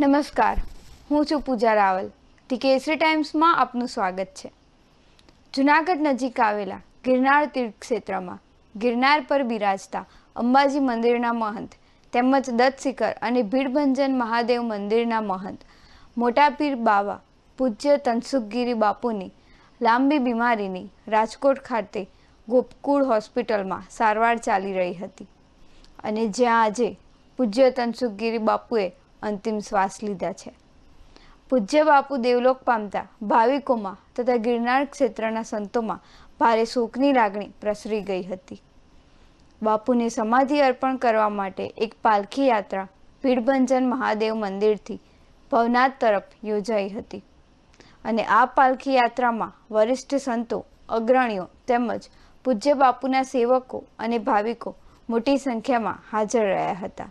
નમસ્કાર. હું છું પૂજા રાવલ. ધી કેસરી ટાઈમ્સમાં આપનું સ્વાગત છે. જુનાગઢ નજીક આવેલા ગિરનાર તીર્થ ક્ષેત્રમાં ગિરનાર પર બિરાજતા અંબાજી મંદિરના મહંત, તેમજ દત્ત શિખર અને ભીડભંજન મહાદેવ મંદિરના મહંત મોટા પીર બાવા, પૂજ્ય તનસુખગીરી બાપુની, લાંબી બીમારીની રાજકોટ ખાતે ગોપકુળ હોસ્પિટલમાં સારવાર ચાલી રહી હતી. અને જ્યાં આજે પૂજ્ય તનસુખગીરી બાપુએ અંતિમ શ્વાસ લીધા છે. પૂજ્ય બાપુ દેવલોક પામતા ભાવિકોમાં તથા ગિરનાર ક્ષેત્રના સંતોમાં ભારે શોકની લાગણી પ્રસરી ગઈ હતી. બાપુને સમાધિ અર્પણ કરવા માટે એક પાલખી યાત્રા ભીડભંજન મહાદેવ મંદિરથી ભવનાથ તરફ યોજાઈ હતી અને આ પાલખી યાત્રામાં વરિષ્ઠ સંતો, અગ્રણીઓ તેમજ પૂજ્ય બાપુના સેવકો અને ભાવિકો મોટી સંખ્યામાં હાજર રહ્યા હતા.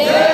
Yeah.